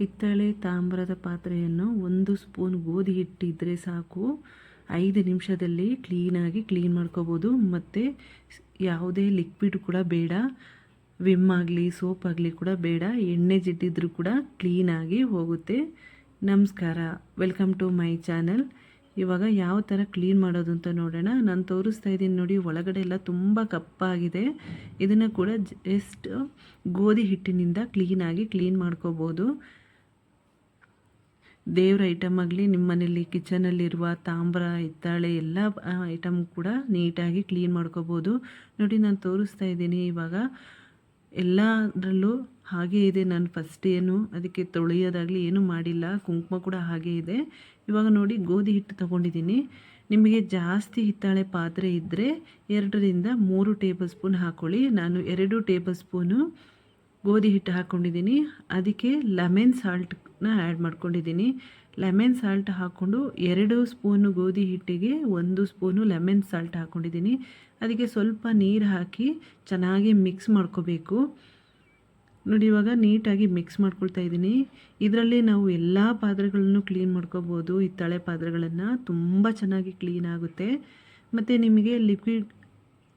ಹಿತ್ತಾಳೆ ತಾಮ್ರದ ಪಾತ್ರೆಯನ್ನು ಒಂದು ಸ್ಪೂನ್ ಗೋಧಿ ಹಿಟ್ಟಿದ್ರೆ ಸಾಕು. ಐದು ನಿಮಿಷದಲ್ಲಿ ಕ್ಲೀನಾಗಿ ಕ್ಲೀನ್ ಮಾಡ್ಕೋಬೋದು. ಮತ್ತು ಯಾವುದೇ ಲಿಕ್ವಿಡ್ ಕೂಡ ಬೇಡ. ವಿಮ್ ಆಗಲಿ, ಸೋಪ್ ಆಗಲಿ ಕೂಡ ಬೇಡ. ಎಣ್ಣೆ ಜಿಡ್ಡಿದ್ರೂ ಕೂಡ ಕ್ಲೀನಾಗಿ ಹೋಗುತ್ತೆ. ನಮಸ್ಕಾರ. ವೆಲ್ಕಮ್ ಟು ಮೈ ಚಾನಲ್ ಇವಾಗ ಯಾವ ಥರ ಕ್ಲೀನ್ ಮಾಡೋದು ಅಂತ ನೋಡೋಣ. ನಾನು ತೋರಿಸ್ತಾ ಇದ್ದೀನಿ ನೋಡಿ, ಒಳಗಡೆ ಎಲ್ಲ ತುಂಬ ಕಪ್ಪಾಗಿದೆ. ಇದನ್ನು ಕೂಡ ಜಸ್ಟ್ ಗೋಧಿ ಹಿಟ್ಟಿನಿಂದ ಕ್ಲೀನಾಗಿ ಕ್ಲೀನ್ ಮಾಡ್ಕೋಬೋದು. ದೇವ್ರ ಐಟಮ್ ಆಗಲಿ ನಿಮ್ಮ ಮನೇಲಿ ಕಿಚನಲ್ಲಿರುವ ತಾಮ್ರ, ಹಿತ್ತಾಳೆ ಎಲ್ಲ ಐಟಮ್ ಕೂಡ ನೀಟಾಗಿ ಕ್ಲೀನ್ ಮಾಡ್ಕೋಬೋದು. ನೋಡಿ, ನಾನು ತೋರಿಸ್ತಾ ಇದ್ದೀನಿ ಇವಾಗ. ಎಲ್ಲದರಲ್ಲೂ ಹಾಗೇ ಇದೆ ನಾನು ಫಸ್ಟ್ ಏನು. ಅದಕ್ಕೆ ತೊಳೆಯೋದಾಗಲಿ ಏನೂ ಮಾಡಿಲ್ಲ. ಕುಂಕುಮ ಕೂಡ ಹಾಗೇ ಇದೆ. ಇವಾಗ ನೋಡಿ, ಗೋಧಿ ಹಿಟ್ಟು ತೊಗೊಂಡಿದ್ದೀನಿ. ನಿಮಗೆ ಜಾಸ್ತಿ ಹಿತ್ತಾಳೆ ಪಾತ್ರೆ ಇದ್ದರೆ ಎರಡರಿಂದ ಮೂರು ಟೇಬಲ್ ಸ್ಪೂನ್ ಹಾಕ್ಕೊಳ್ಳಿ ನಾನು ಎರಡು ಟೇಬಲ್ ಸ್ಪೂನು ಗೋಧಿ ಹಿಟ್ಟು ಹಾಕ್ಕೊಂಡಿದ್ದೀನಿ ಅದಕ್ಕೆ ಲೆಮನ್ ಸಾಲ್ಟ್ನ ಆ್ಯಡ್ ಮಾಡ್ಕೊಂಡಿದ್ದೀನಿ. ಲೆಮನ್ ಸಾಲ್ಟ್ ಹಾಕ್ಕೊಂಡು ಎರಡು ಸ್ಪೂನು ಗೋಧಿ ಹಿಟ್ಟಿಗೆ ಒಂದು ಸ್ಪೂನು ಲೆಮನ್ ಸಾಲ್ಟ್ ಹಾಕ್ಕೊಂಡಿದ್ದೀನಿ ಅದಕ್ಕೆ ಸ್ವಲ್ಪ ನೀರು ಹಾಕಿ ಚೆನ್ನಾಗಿ ಮಿಕ್ಸ್ ಮಾಡ್ಕೋಬೇಕು. ನೋಡಿ, ಇವಾಗ ನೀಟಾಗಿ ಮಿಕ್ಸ್ ಮಾಡ್ಕೊಳ್ತಾ ಇದ್ದೀನಿ. ಇದರಲ್ಲಿ ನಾವು ಎಲ್ಲ ಪಾತ್ರೆಗಳನ್ನು ಕ್ಲೀನ್ ಮಾಡ್ಕೋಬೋದು. ಹಿತ್ತಾಳೆ ಪಾತ್ರೆಗಳನ್ನು ತುಂಬ ಚೆನ್ನಾಗಿ ಕ್ಲೀನ್ ಆಗುತ್ತೆ. ಮತ್ತು ನಿಮಗೆ ಲಿಕ್ವಿಡ್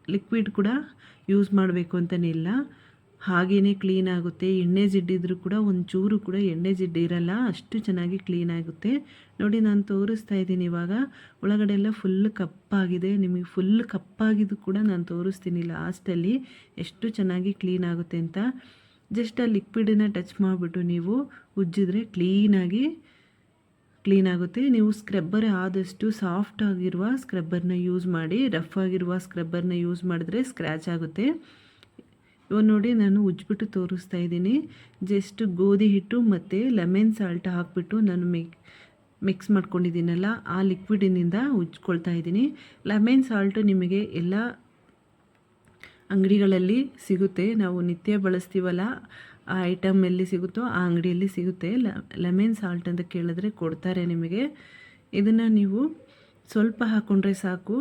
ಲಿಕ್ವಿಡ್ ಕೂಡ ಯೂಸ್ ಮಾಡಬೇಕು ಅಂತಲೇ ಹಾಗೇ ಕ್ಲೀನ್ ಆಗುತ್ತೆ. ಎಣ್ಣೆ ಜಿಡ್ಡಿದ್ರೂ ಕೂಡ ಒಂಚೂರು ಕೂಡ ಎಣ್ಣೆ ಜಿಡ್ಡು ಇರಲ್ಲ, ಅಷ್ಟು ಚೆನ್ನಾಗಿ ಕ್ಲೀನ್ ಆಗುತ್ತೆ. ನೋಡಿ ನಾನು ತೋರಿಸ್ತಾ ಇದ್ದೀನಿ ಇವಾಗ. ಒಳಗಡೆ ಎಲ್ಲ ಫುಲ್ ಕಪ್ಪಾಗಿದೆ. ನಿಮಗೆ ಫುಲ್ ಕಪ್ಪಾಗಿದ್ದು ಕೂಡ ನಾನು ತೋರಿಸ್ತೀನಿ ಲಾಸ್ಟಲ್ಲಿ ಎಷ್ಟು ಚೆನ್ನಾಗಿ ಕ್ಲೀನ್ ಆಗುತ್ತೆ ಅಂತ. ಜಸ್ಟ್ ಆ ಲಿಕ್ವಿಡನ್ನ ಟಚ್ ಮಾಡಿಬಿಟ್ಟು ನೀವು ಉಜ್ಜಿದ್ರೆ ಕ್ಲೀನಾಗಿ ಕ್ಲೀನ್ ಆಗುತ್ತೆ. ನೀವು ಸ್ಕ್ರಬ್ಬರ್ ಆದಷ್ಟು ಸಾಫ್ಟ್ ಆಗಿರುವ ಸ್ಕ್ರಬ್ಬರ್ನ ಯೂಸ್ ಮಾಡಿ ರಫ್ ಆಗಿರುವ ಸ್ಕ್ರಬ್ಬರ್ನ ಯೂಸ್ ಮಾಡಿದ್ರೆ ಸ್ಕ್ರ್ಯಾಚ್ ಆಗುತ್ತೆ. ಇವಾಗ ನೋಡಿ ನಾನು ಉಜ್ಜಿಬಿಟ್ಟು ತೋರಿಸ್ತಾ ಇದ್ದೀನಿ. ಜಸ್ಟ್ ಗೋಧಿ ಹಿಟ್ಟು ಮತ್ತು ಲೆಮನ್ ಸಾಲ್ಟ್ ಹಾಕ್ಬಿಟ್ಟು ನಾನು ಮಿಕ್, ಮಿಕ್ಸ್ ಮಾಡ್ಕೊಂಡಿದ್ದೀನಲ್ಲ, ಆ ಲಿಕ್ವಿಡಿನಿಂದ ಉಜ್ಕೊಳ್ತಾ ಇದ್ದೀನಿ. ಲೆಮನ್ ಸಾಲ್ಟು ನಿಮಗೆ ಎಲ್ಲ ಅಂಗಡಿಗಳಲ್ಲಿ ಸಿಗುತ್ತೆ. ನಾವು ನಿತ್ಯ ಬಳಸ್ತೀವಲ್ಲ, ಆ ಐಟಮ್ ಎಲ್ಲಿ ಸಿಗುತ್ತೋ ಆ ಅಂಗಡಿಯಲ್ಲಿ ಸಿಗುತ್ತೆ. ಲೆಮನ್ ಸಾಲ್ಟ್ ಅಂತ ಕೇಳಿದ್ರೆ ಕೊಡ್ತಾರೆ ನಿಮಗೆ. ಇದನ್ನು ನೀವು ಸ್ವಲ್ಪ ಹಾಕ್ಕೊಂಡ್ರೆ ಸಾಕು.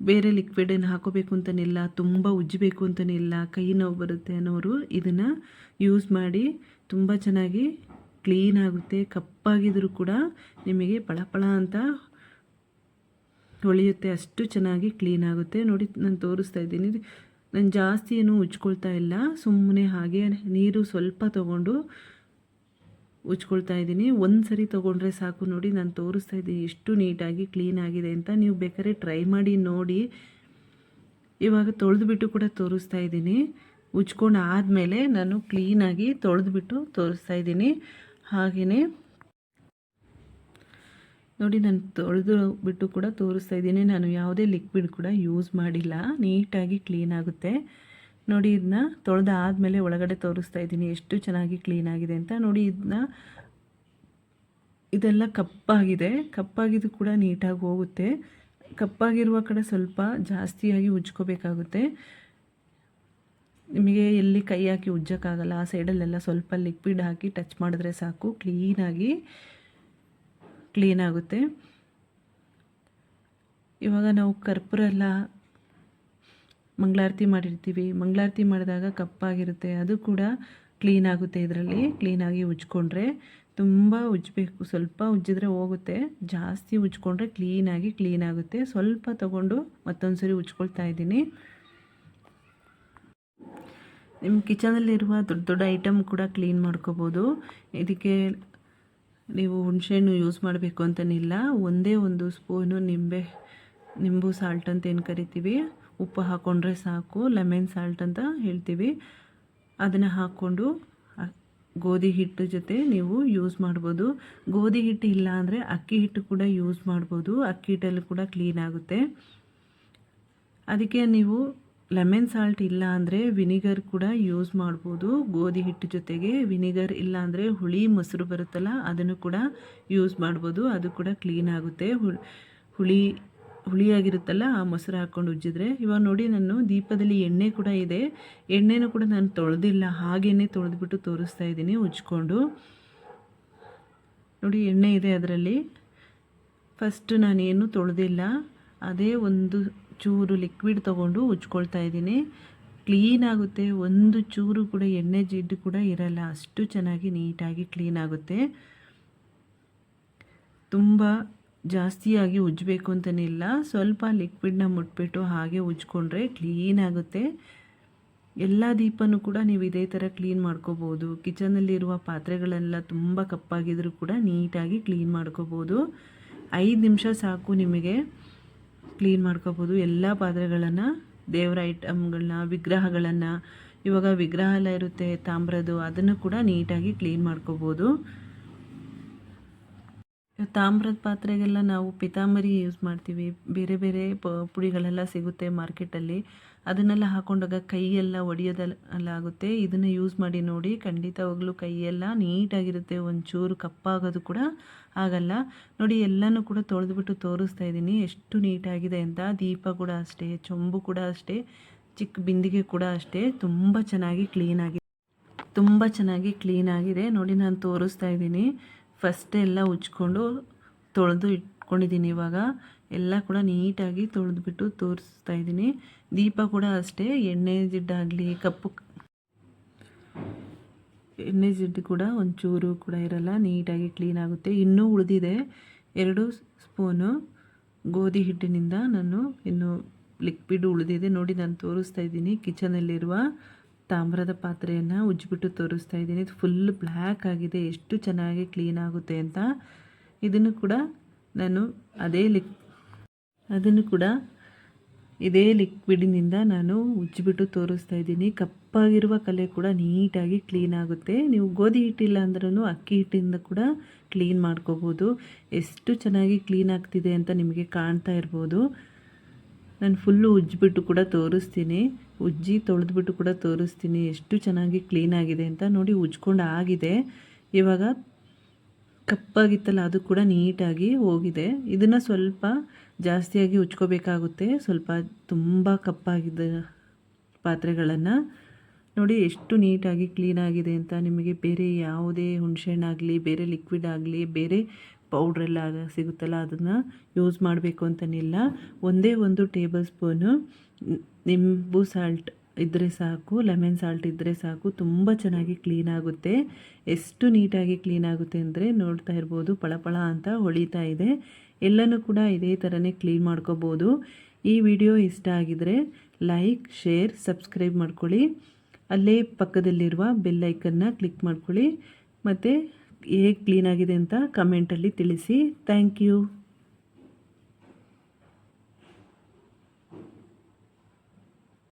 ಬೇರೆ ಲಿಕ್ವಿಡನ್ನು ಹಾಕೋಬೇಕು ಅಂತನಿಲ್ಲ, ತುಂಬ ಉಜ್ಜಬೇಕು ಅಂತನಿಲ್ಲ, ಕೈ ನೋವು ಬರುತ್ತೆ ಅನ್ನೋರು ಇದನ್ನು ಯೂಸ್ ಮಾಡಿ ತುಂಬ ಚೆನ್ನಾಗಿ ಕ್ಲೀನ್ ಆಗುತ್ತೆ, ಕಪ್ಪಾಗಿದ್ರೂ ಕೂಡ ನಿಮಗೆ ಪಳಪಳ ಅಂತ ಹೊಳೆಯುತ್ತೆ, ಅಷ್ಟು ಚೆನ್ನಾಗಿ ಕ್ಲೀನ್ ಆಗುತ್ತೆ. ನೋಡಿ, ನಾನು ತೋರಿಸ್ತಾ ಇದ್ದೀನಿ. ನಾನು ಜಾಸ್ತಿ ಏನು ಉಜ್ಕೊಳ್ತಾ ಇಲ್ಲ ಸುಮ್ಮನೆ ಹಾಗೆ ನೀರು ಸ್ವಲ್ಪ ತೊಗೊಂಡು ಉಜ್ಕೊಳ್ತಾ ಇದ್ದೀನಿ. ಒಂದು ಸರಿ ತೊಗೊಂಡ್ರೆ ಸಾಕು ನೋಡಿ, ನಾನು ತೋರಿಸ್ತಾ ಇದ್ದೀನಿ. ಎಷ್ಟು ನೀಟಾಗಿ ಕ್ಲೀನ್ ಆಗಿದೆ ಅಂತ ನೀವು ಬೇಕಾದ್ರೆ ಟ್ರೈ ಮಾಡಿ, ನೋಡಿ. ಇವಾಗ ತೊಳೆದುಬಿಟ್ಟು ಕೂಡ ತೋರಿಸ್ತಾ ಇದ್ದೀನಿ. ಉಜ್ಕೊಂಡು ಆದಮೇಲೆ ನಾನು ಕ್ಲೀನಾಗಿ ತೊಳೆದುಬಿಟ್ಟು ತೋರಿಸ್ತಾ ಇದ್ದೀನಿ. ಹಾಗೆಯೇ ನೋಡಿ, ನಾನು ತೊಳೆದು ಬಿಟ್ಟು ಕೂಡ ತೋರಿಸ್ತಾ ಇದ್ದೀನಿ. ನಾನು ಯಾವುದೇ ಲಿಕ್ವಿಡ್ ಕೂಡ ಯೂಸ್ ಮಾಡಿಲ್ಲ. ನೀಟಾಗಿ ಕ್ಲೀನ್ ಆಗುತ್ತೆ. ನೋಡಿ ಇದನ್ನ ತೊಳೆದ ಆದಮೇಲೆ ಒಳಗಡೆ ತೋರಿಸ್ತಾ ಇದ್ದೀನಿ. ಎಷ್ಟು ಚೆನ್ನಾಗಿ ಕ್ಲೀನ್ ಆಗಿದೆ ಅಂತ. ನೋಡಿ ಇದನ್ನ ಇದೆಲ್ಲ ಕಪ್ಪಾಗಿದೆ. ಕಪ್ಪಾಗಿದ್ದು ಕೂಡ ನೀಟಾಗಿ ಹೋಗುತ್ತೆ. ಕಪ್ಪಾಗಿರುವ ಕಡೆ ಸ್ವಲ್ಪ ಜಾಸ್ತಿಯಾಗಿ ಉಜ್ಕೋಬೇಕಾಗುತ್ತೆ. ನಿಮಗೆ ಎಲ್ಲಿ ಕೈ ಹಾಕಿ ಉಜ್ಜೋಕ್ಕಾಗಲ್ಲ, ಆ ಸೈಡಲ್ಲೆಲ್ಲ ಸ್ವಲ್ಪ ಲಿಕ್ವಿಡ್ ಹಾಕಿ ಟಚ್ ಮಾಡಿದ್ರೆ ಸಾಕು. ಕ್ಲೀನಾಗಿ ಕ್ಲೀನಾಗುತ್ತೆ ಇವಾಗ ನಾವು ಕರ್ಪೂರ ಎಲ್ಲ ಮಂಗಳಾರತಿ ಮಾಡಿರ್ತೀವಿ. ಮಂಗಳಾರತಿ ಮಾಡಿದಾಗ ಕಪ್ಪಾಗಿರುತ್ತೆ. ಅದು ಕೂಡ ಕ್ಲೀನ್ ಆಗುತ್ತೆ ಇದರಲ್ಲಿ. ಕ್ಲೀನಾಗಿ ಉಜ್ಕೊಂಡ್ರೆ ತುಂಬ ಉಜ್ಜಬೇಕು ಸ್ವಲ್ಪ ಉಜ್ಜಿದ್ರೆ ಹೋಗುತ್ತೆ. ಜಾಸ್ತಿ ಉಜ್ಕೊಂಡ್ರೆ ಕ್ಲೀನಾಗಿ ಕ್ಲೀನ್ ಆಗುತ್ತೆ. ಸ್ವಲ್ಪ ತಗೊಂಡು ಮತ್ತೊಂದು ಸರಿ ಉಜ್ಕೊಳ್ತಾ ಇದ್ದೀನಿ. ನಿಮ್ಮ ಕಿಚನಲ್ಲಿರುವ ದೊಡ್ಡ ದೊಡ್ಡ ಐಟಮ್ ಕೂಡ ಕ್ಲೀನ್ ಮಾಡ್ಕೋಬೋದು. ಇದಕ್ಕೆ ನೀವು ಹುಣಸೆಹಣ್ಣು ಯೂಸ್ ಮಾಡಬೇಕು ಅಂತನಿಲ್ಲ. ಒಂದೇ ಒಂದು ಸ್ಪೂನು ನಿಂಬೆ, ನಿಂಬು ಸಾಲ್ಟ್ ಅಂತ ಏನು ಕರಿತೀವಿ. ಉಪ್ಪು ಹಾಕ್ಕೊಂಡ್ರೆ ಸಾಕು ಲೆಮೆನ್ ಸಾಲ್ಟ್ ಅಂತ ಹೇಳ್ತೀವಿ. ಅದನ್ನು ಹಾಕ್ಕೊಂಡು ಗೋಧಿ ಹಿಟ್ಟು ಜೊತೆ ನೀವು ಯೂಸ್ ಮಾಡ್ಬೋದು. ಗೋಧಿ ಹಿಟ್ಟು ಇಲ್ಲ ಅಂದರೆ ಅಕ್ಕಿ ಹಿಟ್ಟು ಕೂಡ ಯೂಸ್ ಮಾಡ್ಬೋದು. ಅಕ್ಕಿ ಹಿಟ್ಟಲ್ಲಿ ಕೂಡ ಕ್ಲೀನ್ ಆಗುತ್ತೆ. ಅದಕ್ಕೆ ನೀವು ಲೆಮನ್ ಸಾಲ್ಟ್ ಇಲ್ಲ ಅಂದರೆ ವಿನಿಗರ್ ಕೂಡ ಯೂಸ್ ಮಾಡ್ಬೋದು. ಗೋಧಿ ಹಿಟ್ಟು ಜೊತೆಗೆ ವಿನಿಗರ್ ಇಲ್ಲ ಅಂದರೆ ಹುಳಿ, ಮೊಸರು ಬರುತ್ತಲ್ಲ, ಅದನ್ನು ಕೂಡ ಯೂಸ್ ಮಾಡ್ಬೋದು. ಅದು ಕೂಡ ಕ್ಲೀನ್ ಆಗುತ್ತೆ. ಹುಳಿ ಹುಳಿಯಾಗಿರುತ್ತಲ್ಲ, ಆ ಮೊಸರು ಹಾಕ್ಕೊಂಡು ಉಜ್ಜಿದ್ರೆ. ಇವಾಗ ನೋಡಿ ನಾನು ದೀಪದಲ್ಲಿ ಎಣ್ಣೆ ಕೂಡ ಇದೆ. ಎಣ್ಣೆನೂ ಕೂಡ ನಾನು ತೊಳೆದಿಲ್ಲ ಹಾಗೆಯೇ ತೊಳೆದ್ಬಿಟ್ಟು ತೋರಿಸ್ತಾ ಇದ್ದೀನಿ ಉಜ್ಕೊಂಡು. ನೋಡಿ, ಎಣ್ಣೆ ಇದೆ ಅದರಲ್ಲಿ. ಫಸ್ಟ್ ನಾನೇನು ತೊಳೆದಿಲ್ಲ, ಅದೇ ಒಂದು ಚೂರು ಲಿಕ್ವಿಡ್ ತೊಗೊಂಡು ಉಜ್ಕೊಳ್ತಾ ಇದ್ದೀನಿ. ಕ್ಲೀನ್ ಆಗುತ್ತೆ, ಒಂದು ಚೂರು ಕೂಡ ಎಣ್ಣೆ ಜಿಡ್ಡು ಕೂಡ ಇರಲ್ಲ, ಅಷ್ಟು ಚೆನ್ನಾಗಿ ನೀಟಾಗಿ ಕ್ಲೀನ್ ಆಗುತ್ತೆ. ತುಂಬ ಜಾಸ್ತಿಯಾಗಿ ಉಜ್ಜಬೇಕು ಅಂತನಿಲ್ಲ ಸ್ವಲ್ಪ ಲಿಕ್ವಿಡ್ನ ಮುಟ್ಬಿಟ್ಟು ಹಾಗೆ ಉಜ್ಕೊಂಡ್ರೆ ಕ್ಲೀನ್ ಆಗುತ್ತೆ. ಎಲ್ಲ ದೀಪನೂ ಕೂಡ ನೀವು ಇದೇ ಥರ ಕ್ಲೀನ್ ಮಾಡ್ಕೋಬೋದು. ಕಿಚನಲ್ಲಿರುವ ಪಾತ್ರೆಗಳೆಲ್ಲ ತುಂಬ ಕಪ್ಪಾಗಿದ್ರೂ ಕೂಡ ನೀಟಾಗಿ ಕ್ಲೀನ್ ಮಾಡ್ಕೋಬೋದು. ಐದು ನಿಮಿಷ ಸಾಕು ನಿಮಗೆ ಕ್ಲೀನ್ ಮಾಡ್ಕೋಬೋದು. ಎಲ್ಲ ಪಾತ್ರೆಗಳನ್ನು, ದೇವರ ಐಟಮ್ಗಳನ್ನ ವಿಗ್ರಹಗಳನ್ನು, ಇವಾಗ ವಿಗ್ರಹ ಎಲ್ಲ ಇರುತ್ತೆ ತಾಮ್ರದ್ದು, ಅದನ್ನು ಕೂಡ ನೀಟಾಗಿ ಕ್ಲೀನ್ ಮಾಡ್ಕೋಬೋದು. ತಾಮ್ರದ ಪಾತ್ರೆಗೆಲ್ಲ ನಾವು ಪಿತಾಂಬರಿ ಯೂಸ್ ಮಾಡ್ತೀವಿ. ಬೇರೆ ಬೇರೆ ಪ, ಪುಡಿಗಳೆಲ್ಲ ಸಿಗುತ್ತೆ ಮಾರ್ಕೆಟಲ್ಲಿ ಅದನ್ನೆಲ್ಲ ಹಾಕೊಂಡಾಗ ಕೈಯೆಲ್ಲ ಒಡೆಯೋದೆಲ್ಲ ಆಗುತ್ತೆ. ಇದನ್ನು ಯೂಸ್ ಮಾಡಿ ನೋಡಿ ಖಂಡಿತವಾಗ್ಲೂ ಕೈಯೆಲ್ಲ ನೀಟಾಗಿರುತ್ತೆ. ಒಂಚೂರು ಕಪ್ಪಾಗೋದು ಕೂಡ ಆಗಲ್ಲ. ನೋಡಿ, ಎಲ್ಲನೂ ಕೂಡ ತೊಳೆದ್ಬಿಟ್ಟು ತೋರಿಸ್ತಾ ಇದ್ದೀನಿ. ಎಷ್ಟು ನೀಟಾಗಿದೆ ಅಂತ. ದೀಪ ಕೂಡ ಅಷ್ಟೇ, ಚೊಂಬು ಕೂಡ ಅಷ್ಟೇ, ಚಿಕ್ಕ ಬಿಂದಿಗೆ ಕೂಡ ಅಷ್ಟೇ. ತುಂಬ ಚೆನ್ನಾಗಿ ಕ್ಲೀನಾಗಿದೆ ತುಂಬ ಚೆನ್ನಾಗಿ ಕ್ಲೀನಾಗಿದೆ ನೋಡಿ, ನಾನು ತೋರಿಸ್ತಾ ಇದ್ದೀನಿ. ಫಸ್ಟ್ ಎಲ್ಲ ಉಜ್ಕೊಂಡು ತೊಳೆದು ಇಟ್ಕೊಂಡಿದ್ದೀನಿ ಇವಾಗ. ಎಲ್ಲ ಕೂಡ ನೀಟಾಗಿ ತೊಳೆದ್ಬಿಟ್ಟು ತೋರಿಸ್ತಾ ಇದ್ದೀನಿ. ದೀಪ ಕೂಡ ಅಷ್ಟೇ, ಎಣ್ಣೆ ಜಿಡ್ಡಾಗಲಿ ಕಪ್ಪು ಎಣ್ಣೆ ಜಿಡ್ಡು ಕೂಡ ಒಂಚೂರು ಕೂಡ ಇರಲ್ಲ, ನೀಟಾಗಿ ಕ್ಲೀನ್ ಆಗುತ್ತೆ. ಇನ್ನೂ ಉಳಿದಿದೆ. ಎರಡು ಸ್ಪೂನು ಗೋಧಿ ಹಿಟ್ಟಿನಿಂದ ನಾನು ಇನ್ನು ಲಿಕ್ವಿಡ್ ಉಳಿದಿದೆ. ನೋಡಿ, ನಾನು ತೋರಿಸ್ತಾ ಇದ್ದೀನಿ ಕಿಚನಲ್ಲಿರುವ ತಾಮ್ರದ ಪಾತ್ರೆಯನ್ನು ಉಜ್ಜಿಬಿಟ್ಟು ತೋರಿಸ್ತಾ ಇದ್ದೀನಿ. ಇದು ಫುಲ್ ಬ್ಲ್ಯಾಕ್ ಆಗಿದೆ. ಎಷ್ಟು ಚೆನ್ನಾಗಿ ಕ್ಲೀನ್ ಆಗುತ್ತೆ ಅಂತ ಇದನ್ನು ಕೂಡ ನಾನು ಅದೇ ಲಿಕ್ ಅದನ್ನು ಕೂಡ ಇದೇ ಲಿಕ್ವಿಡಿನಿಂದ ನಾನು ಉಜ್ಜಿಬಿಟ್ಟು ತೋರಿಸ್ತಾ ಇದ್ದೀನಿ. ಕಪ್ಪಾಗಿರುವ ಕಲೆ ಕೂಡ ನೀಟಾಗಿ ಕ್ಲೀನ್ ಆಗುತ್ತೆ. ನೀವು ಗೋಧಿ ಹಿಟ್ಟಿಲ್ಲ ಅಂದ್ರೂ ಅಕ್ಕಿ ಹಿಟ್ಟಿಂದ ಕೂಡ ಕ್ಲೀನ್ ಮಾಡ್ಕೋಬೋದು. ಎಷ್ಟು ಚೆನ್ನಾಗಿ ಕ್ಲೀನ್ ಆಗ್ತಿದೆ ಅಂತ ನಿಮಗೆ ಕಾಣ್ತಾ ಇರ್ಬೋದು. ನಾನು ಫುಲ್ಲು ಉಜ್ಜಿಬಿಟ್ಟು ಕೂಡ ತೋರಿಸ್ತೀನಿ. ಉಜ್ಜಿ ತೊಳೆದ್ಬಿಟ್ಟು ಕೂಡ ತೋರಿಸ್ತೀನಿ. ಎಷ್ಟು ಚೆನ್ನಾಗಿ ಕ್ಲೀನ್ ಆಗಿದೆ ಅಂತ ನೋಡಿ ಉಜ್ಕೊಂಡು ಆಗಿದೆ. ಇವಾಗ ಕಪ್ಪಾಗಿತ್ತಲ್ಲ, ಅದು ಕೂಡ ನೀಟಾಗಿ ಹೋಗಿದೆ. ಇದನ್ನು ಸ್ವಲ್ಪ ಜಾಸ್ತಿಯಾಗಿ ಉಜ್ಕೋಬೇಕಾಗುತ್ತೆ. ಸ್ವಲ್ಪ ತುಂಬ ಕಪ್ಪಾಗಿದ್ದ ಪಾತ್ರೆಗಳನ್ನು. ನೋಡಿ ಎಷ್ಟು ನೀಟಾಗಿ ಕ್ಲೀನಾಗಿದೆ ಅಂತ. ನಿಮಗೆ ಬೇರೆ ಯಾವುದೇ ಹುಣಸೆಹಣ್ಣಾಗಲಿ ಬೇರೆ ಲಿಕ್ವಿಡ್ ಆಗಲಿ, ಬೇರೆ ಪೌಡ್ರೆಲ್ಲ ಸಿಗುತ್ತಲ್ಲ, ಅದನ್ನು ಯೂಸ್ ಮಾಡಬೇಕು ಅಂತನಿಲ್ಲ. ಒಂದೇ ಒಂದು ಟೇಬಲ್ ಸ್ಪೂನು ನಿಂಬು ಸಾಲ್ಟ್ ಇದ್ದರೆ ಸಾಕು ಲೆಮನ್ ಸಾಲ್ಟ್ ಇದ್ದರೆ ಸಾಕು, ತುಂಬ ಚೆನ್ನಾಗಿ ಕ್ಲೀನ್ ಆಗುತ್ತೆ. ಎಷ್ಟು ನೀಟಾಗಿ ಕ್ಲೀನ್ ಆಗುತ್ತೆ ಅಂದರೆ ನೋಡ್ತಾ ಇರ್ಬೋದು, ಪಳಪಳ ಅಂತ ಹೊಳಿತಾ ಇದೆ. ಎಲ್ಲನೂ ಕೂಡ ಇದೇ ಥರನೇ ಕ್ಲೀನ್ ಮಾಡ್ಕೋಬೋದು. ಈ ವಿಡಿಯೋ ಇಷ್ಟ ಆಗಿದರೆ ಲೈಕ್ ಶೇರ್ ಸಬ್ಸ್ಕ್ರೈಬ್ ಮಾಡ್ಕೊಳ್ಳಿ. ಅಲ್ಲೇ ಪಕ್ಕದಲ್ಲಿರುವ ಬೆಲ್ ಐಕನ್ನ ಕ್ಲಿಕ್ ಮಾಡ್ಕೊಳ್ಳಿ. ಮತ್ತು ಹೇಗೆ ಕ್ಲೀನಾಗಿದೆ ಅಂತ ಕಮೆಂಟಲ್ಲಿ ತಿಳಿಸಿ. Thank you